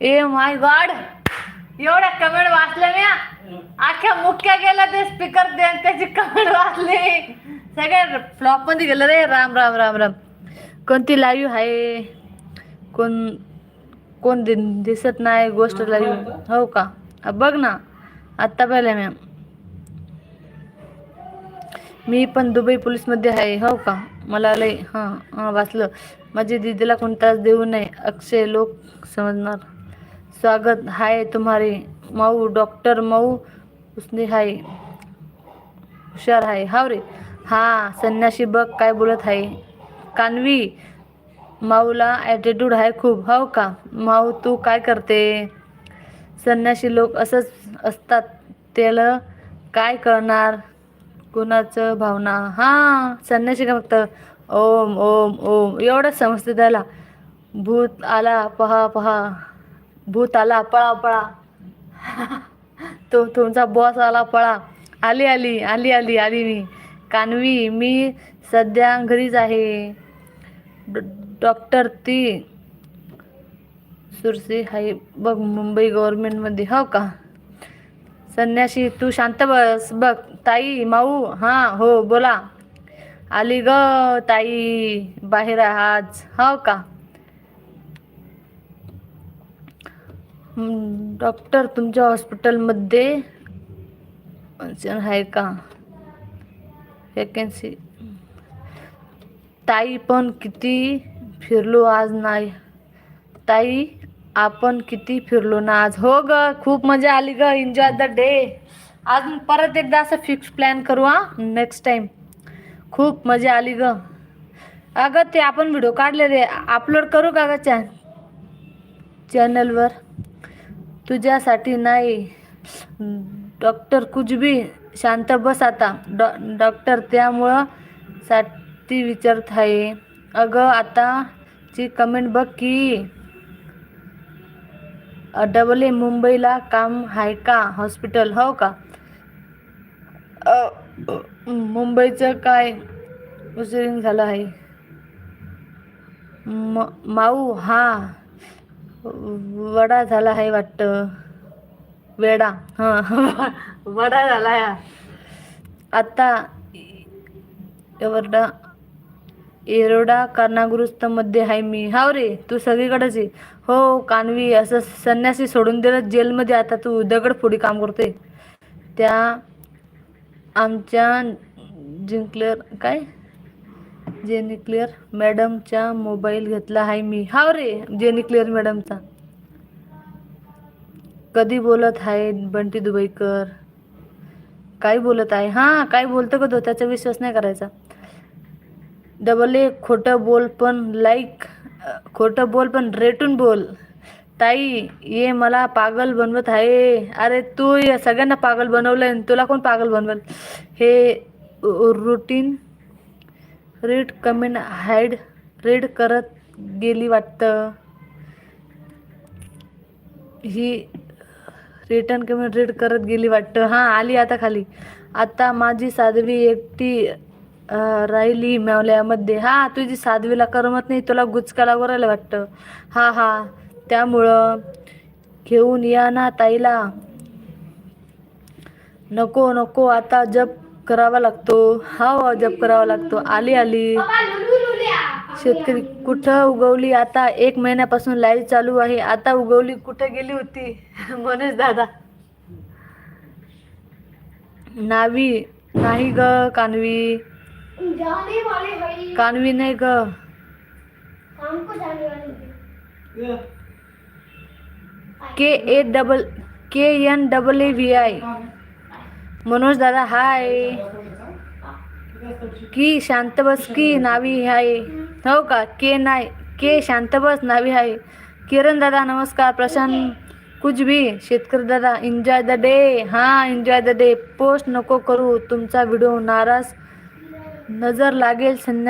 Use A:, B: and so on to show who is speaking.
A: ए माय God एवढ्या comment वाचल्या मी अख्ख्या मुख्य गेला ते स्पीकर त्याची कमेंट वाचली. सगळ्या फ्लॉपमध्ये गेलं रे. राम राम राम राम. कोणती लाईव्ह आहे? कोण कोण दि- दिसत नाही गोष्ट लाईव्ह हो. का? बघ ना. आत्ता पाहिलं मॅम मी पण दुबई पोलीसमध्ये आहे. हो का? मला लय हां हां वाचलं. माझी दीदीला कोण त्रास देऊ नये अक्षय लोक समजणार. स्वागत हाय तुम्हारे माऊ डॉक्टर माऊ उसने हाय हुशार आहे हाव रे. हा संन्याशी बघ काय बोलत आहे कानवी माऊला ॲटिट्यूड आहे खूप. हो का? माऊ तू काय करते? संन्याशी लोक असंच असतात. त्याला काय करणार? कुणाचं भावना? हां संन्याशी का फक्त? ओम ओम ओम. एवढंच समजते त्याला. भूत आला पहा पहा. भूत आला पळा पळा. तो तुमचा बॉस आला पळा. आली आली आली आली आली मी. कानवी मी सध्या घरीच आहे. डॉक्टर ती सुरसी हाय. बघ मुंबई गव्हर्नमेंटमध्ये हो का? संन्याशी तू शांत बस. बघ ताई माऊ हां हो बोला. आली ग ताई. बाहेर आहे आज. हो का हं, डॉक्टर तुमच्या हॉस्पिटलमध्ये? आहे का? वॅकन्सी ताई पण किती फिरलो आज नाही. ताई आपण किती फिरलो ना आज. हो ग खूप मजा आली ग. एन्जॉय द डे आज परत एकदा असं फिक्स प्लॅन करू हा? नेक्स्ट टाईम खूप मजा आली ग. अगं ते आपण व्हिडिओ काढले रे अपलोड करू का ग चॅ चॅनलवर तुझ्यासाठी नाही. डॉक्टर कुजबी शांत बस आता. डॉ डॉक्टर त्यामुळं साठी विचारत आहे. अगं आताची कमेंट बघ की डबल ए मुंबईला काम आहे का? हॉस्पिटल हो का? मुंबईचं काय उशिरिंग झालं आहे? म माऊ हा. वडा झाला आहे वाटतं. वेडा हां वडा झाला आहे. आता एवढा एरोडा कर्णागृस्तमध्ये आहे मी. हाव रे तू सगळीकडेच आहे हो कानवी असं संन्यासी सोडून दिलं जेलमध्ये आता तू दगडफोडी काम करते त्या आमच्या जिंकलर काय? जेनी क्लिअर मॅडमचा मोबाईल घेतला आहे मी. हाव रे जेनी क्लिअर मॅडमचा. कधी बोलत आहे बंटी दुबईकर? काय बोलत आहे? हां काय बोलतं का तो? त्याचा विश्वास नाही करायचा. डबल ए खोटं बोल पण लाईक खोटं बोल पण रेटून बोल. ताई ये मला पागल बनवत आहे. अरे तू या सगळ्यांना पागल बनवलं आहे तुला कोण पागल बनवल? हे routine read comment hide read करत गेली वाटतं. ही रिटर्न कमेंट रीड करत गेली वाटतं. हां आली आता खाली. आता माझी साध्वी एकटी राहिली मेवल्यामध्ये. हां तुझी साध्वीला करमत नाही तुला गुचका लागू वाटतं. हां हां त्यामुळं घेऊन या ना ताईला. नको नको आता जप करावा लागतो. हा जप करावा लागतो. आली आली. शेतकरी कुठं उगवली? आता एक महिन्यापासून लाईव्ह चालू आहे. आता उगवली कुठं गेली होती? मनोज दादा. नावी नाही ग कानवी. कानवी नाही ग. K A double K N double A V I Manoj दादा हाय. की शांत बस की नावी आहे हो का? के नाही के शांत बस नावी आहे किरण दादा नमस्कार. प्रशांत कुछ भी शेतकरी दादा एन्जॉय द डे हां एन्जॉय द डे पोस्ट नको करू. तुमचा व्हिडिओ नाराज नजर लागेल संध्या